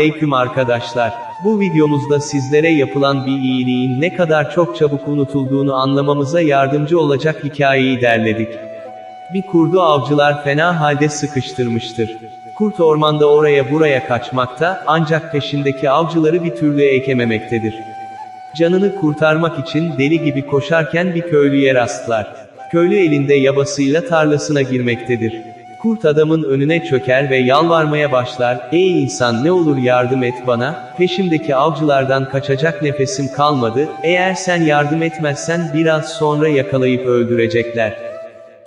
aleyküm arkadaşlar. Bu videomuzda sizlere yapılan bir iyiliğin ne kadar çok çabuk unutulduğunu anlamamıza yardımcı olacak hikayeyi derledik. Bir kurdu avcılar fena halde sıkıştırmıştır. Kurt ormanda oraya buraya kaçmakta, ancak peşindeki avcıları bir türlü ekememektedir. Canını kurtarmak için deli gibi koşarken bir köylüye rastlar. Köylü elinde yabasıyla tarlasına girmektedir. Kurt adamın önüne çöker ve yalvarmaya başlar, ey insan ne olur yardım et bana, peşimdeki avcılardan kaçacak nefesim kalmadı, eğer sen yardım etmezsen biraz sonra yakalayıp öldürecekler.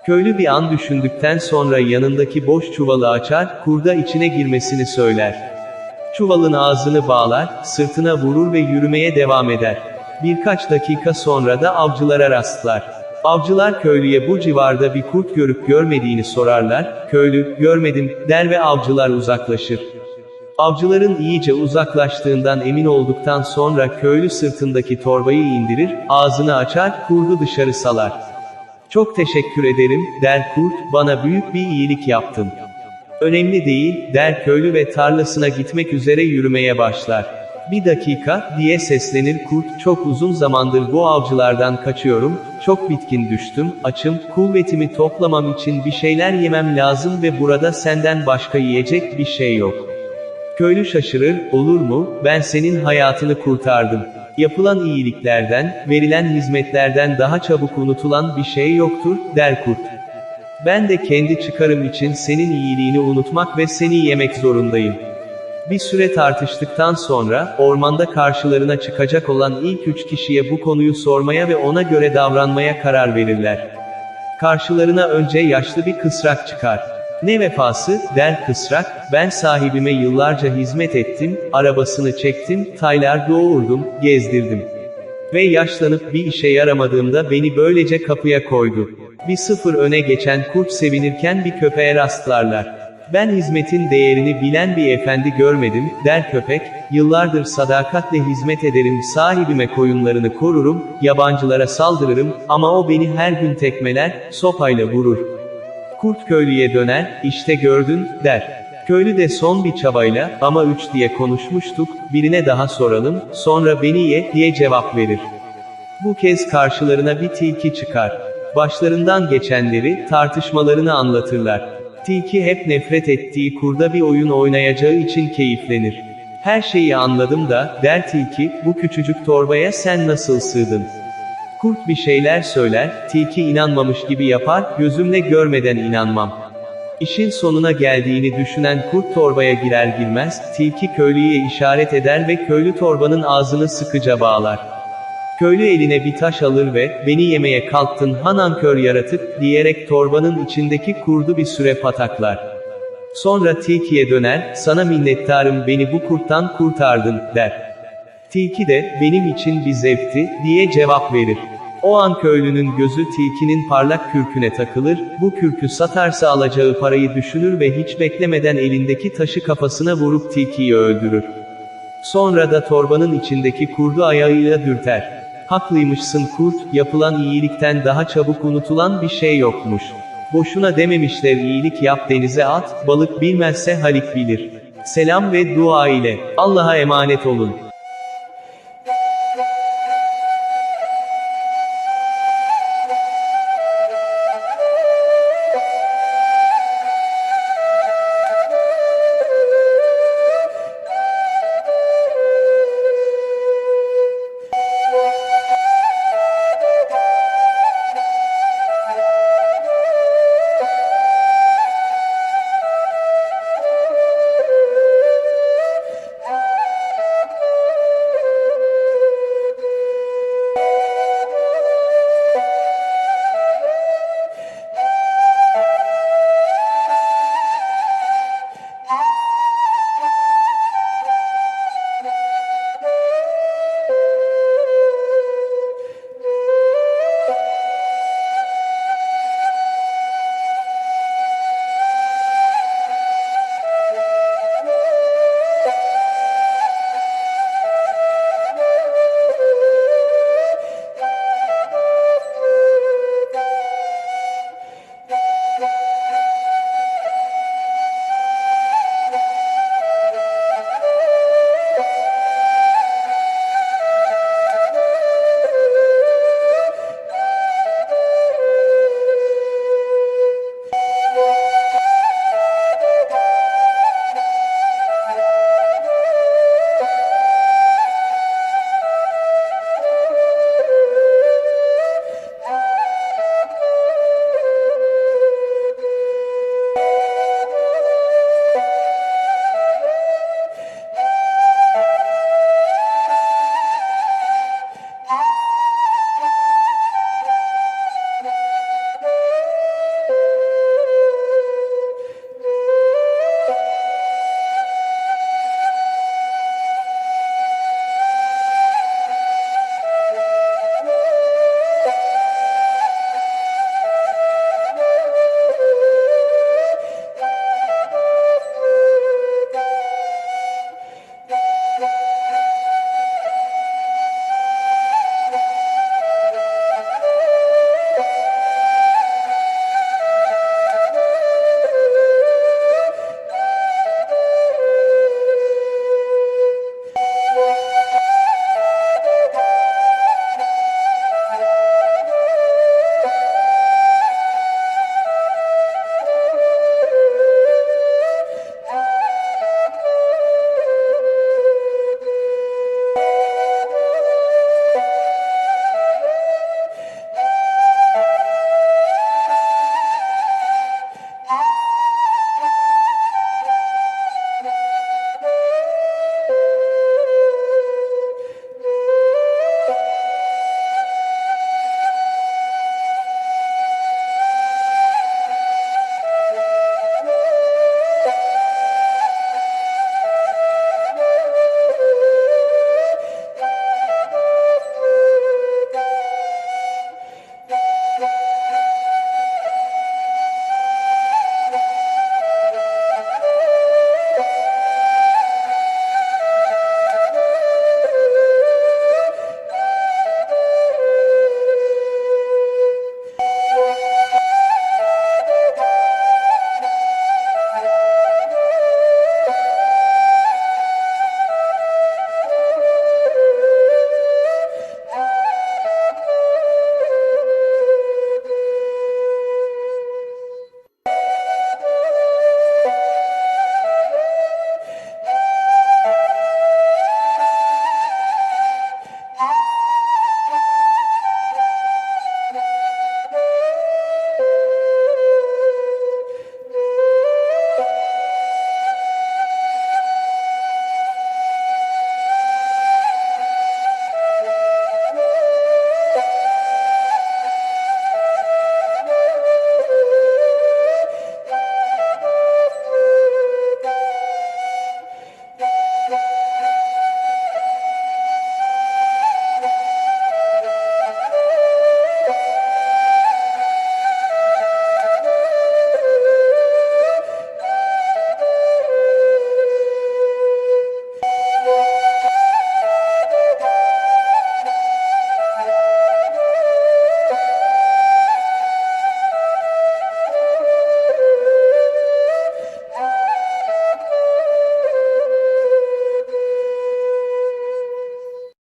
Köylü bir an düşündükten sonra yanındaki boş çuvalı açar, kurda içine girmesini söyler. Çuvalın ağzını bağlar, sırtına vurur ve yürümeye devam eder. Birkaç dakika sonra da avcılara rastlar. Avcılar köylüye bu civarda bir kurt görüp görmediğini sorarlar, köylü, görmedim, der ve avcılar uzaklaşır. Avcıların iyice uzaklaştığından emin olduktan sonra köylü sırtındaki torbayı indirir, ağzını açar, kurdu dışarı salar. Çok teşekkür ederim, der kurt, bana büyük bir iyilik yaptın. Önemli değil, der köylü ve tarlasına gitmek üzere yürümeye başlar. Bir dakika, diye seslenir kurt, çok uzun zamandır bu avcılardan kaçıyorum, çok bitkin düştüm, açım, kuvvetimi toplamam için bir şeyler yemem lazım ve burada senden başka yiyecek bir şey yok. Köylü şaşırır, olur mu, ben senin hayatını kurtardım. Yapılan iyiliklerden, verilen hizmetlerden daha çabuk unutulan bir şey yoktur, der kurt. Ben de kendi çıkarım için senin iyiliğini unutmak ve seni yemek zorundayım. Bir süre tartıştıktan sonra, ormanda karşılarına çıkacak olan ilk üç kişiye bu konuyu sormaya ve ona göre davranmaya karar verirler. Karşılarına önce yaşlı bir kısrak çıkar. Ne vefası, der kısrak, ben sahibime yıllarca hizmet ettim, arabasını çektim, taylar doğurdum, gezdirdim. Ve yaşlanıp bir işe yaramadığımda beni böylece kapıya koydu. Bir sıfır öne geçen kurt sevinirken bir köpeğe rastlarlar. Ben hizmetin değerini bilen bir efendi görmedim, der köpek, yıllardır sadakatle hizmet ederim, sahibime koyunlarını korurum, yabancılara saldırırım, ama o beni her gün tekmeler, sopayla vurur. Kurt köylüye döner, işte gördün, der. Köylü de son bir çabayla, ama üç diye konuşmuştuk, birine daha soralım, sonra beni ye, diye cevap verir. Bu kez karşılarına bir tilki çıkar. Başlarından geçenleri, tartışmalarını anlatırlar. Tilki hep nefret ettiği kurda bir oyun oynayacağı için keyiflenir. Her şeyi anladım da, der tilki, bu küçücük torbaya sen nasıl sığdın? Kurt bir şeyler söyler, tilki inanmamış gibi yapar, gözümle görmeden inanmam. İşin sonuna geldiğini düşünen kurt torbaya girer girmez, tilki köylüye işaret eder ve köylü torbanın ağzını sıkıca bağlar. Köylü eline bir taş alır ve, beni yemeye kalktın hanankör yaratık, diyerek torbanın içindeki kurdu bir süre pataklar. Sonra tilkiye döner, sana minnettarım beni bu kurttan kurtardın, der. Tilki de, benim için bir zevkti, diye cevap verir. O an köylünün gözü tilkinin parlak kürküne takılır, bu kürkü satarsa alacağı parayı düşünür ve hiç beklemeden elindeki taşı kafasına vurup tilkiyi öldürür. Sonra da torbanın içindeki kurdu ayağıyla dürter. Haklıymışsın kurt, yapılan iyilikten daha çabuk unutulan bir şey yokmuş. Boşuna dememişler iyilik yap denize at, balık bilmezse halik bilir. Selam ve dua ile, Allah'a emanet olun.